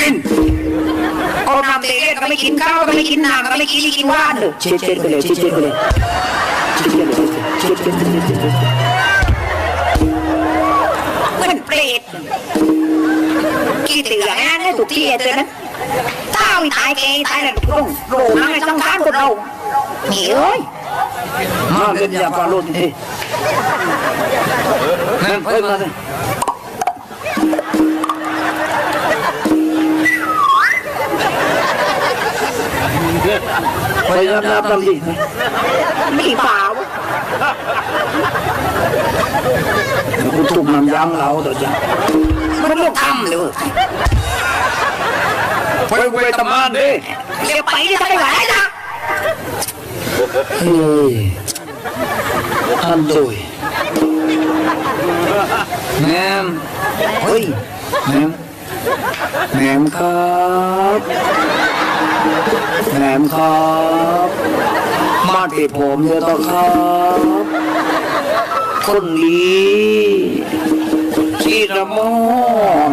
กินเอาน้ำเตะเล่นก็ไม่กินข้าวก็ไม่กินน้ำก็ไม่กินนี่กินว่านเลยเช็ดเช็ดไปเลยเช็ดเช็ดไปเลยเช็ดเช็ดเลยเช็ดเช็ดเช็ดเช็ดเช็ดเช็ดเหมือนเปรตกี่เตือนนะเนี่ยถูกที่เตือนนั้นต้าวิตายเกยตายแล้วลงโหลนั่งในสังขารคนเราหนีเอ้ยมาเล่นยาปลาโลดนี่นั่นเพิ่มมาเลย พยายามนับตั้งดีมีเปล่าคุณตุ่มน้ำยางเราตัวจ้ะมันต้องทำเลยไปไปทำงานดิเดี๋ยวไปจะไปไหนนะเฮ้ยอันดุยแหนมเฮ้ยแหนมแหนมครับ แหนมครับมาติดผมเยอะต่อครับคนดีที่ระมอน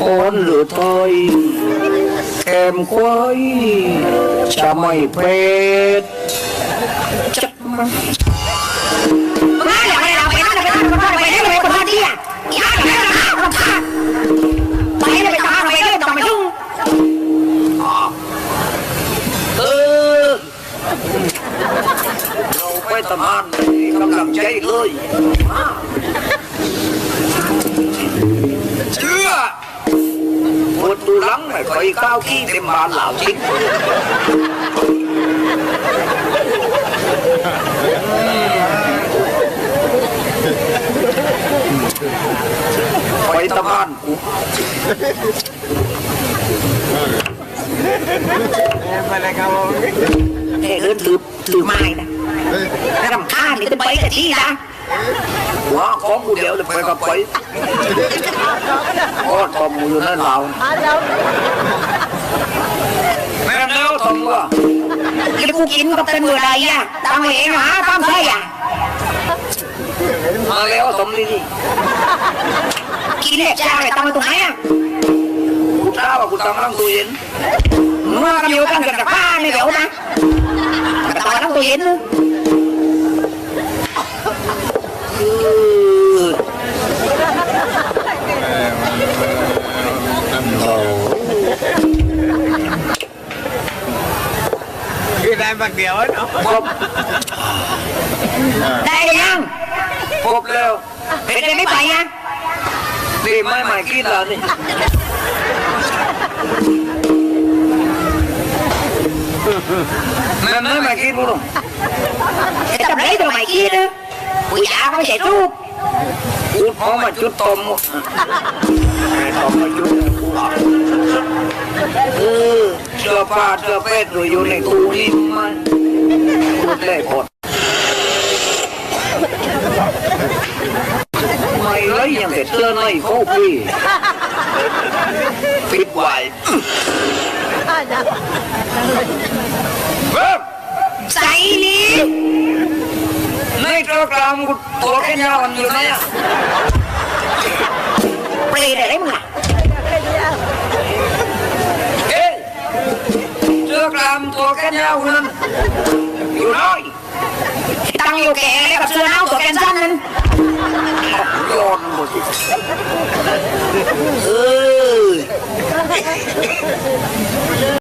โอนหรือถอยแกมควายจะไม่เพชรจะมา ใจเลยเชื่อปวดตูหลังไม่ไปข้าวขี้เต็มบานเหล่าชิ้นไปตะบ้านกูไปเลยครับผมเอ้เดินถือถือไม้นะรำคาญ นี่จะไปกับที่นะว้าของกูเดียวเลยไปกับไปโอ้ทอมอยู่นั่นเราแม่เล้ทอมว่าแล้วกูกินก็เป็นเมื่อไรอะตั้งเองหาตั้งใช่อะมาแล้วสมดีดีกินเล็กจ้าเลยตั้งไปตรงไหนอะกูท้าว่ากูตั้งตั้งตู้เย็นเมื่อกันอยู่กันกับป้าไม่เดี๋ยวนะกระต่ายทั้งตัวเย็น คือได้บักเดียวเนาะครบได้หรือยังครบแล้วเป็นไม่ไปยังนี่ไม่ใหม่กิ นแล้วนี่แม่ไม่ใหม่กินปุ๊บไอ้ตำไรตัวใหม่กินนะปุยยาก็ไม่ใช่รูปพูดพอมาจุดตมตมมาจุดเออเสื้อผ้าเสื้อเป็ดอยู่ในตู้นี่มันพูดได้หมดไม่เลยยังแต่เสื้อในเขาพี่ปิดไว้เบิ้มใส่นี่ในตรกรามกูตัวแค่ยาวมันอยู่ไหนอะเปรย์อะไรมึงอะ ตัวแค่ยาวนั้นอยู่น้อยตั้งอยู่แก่แล้วกับเสื้อเน่าตัวแกนสั้นนั้นโยนหมดเออ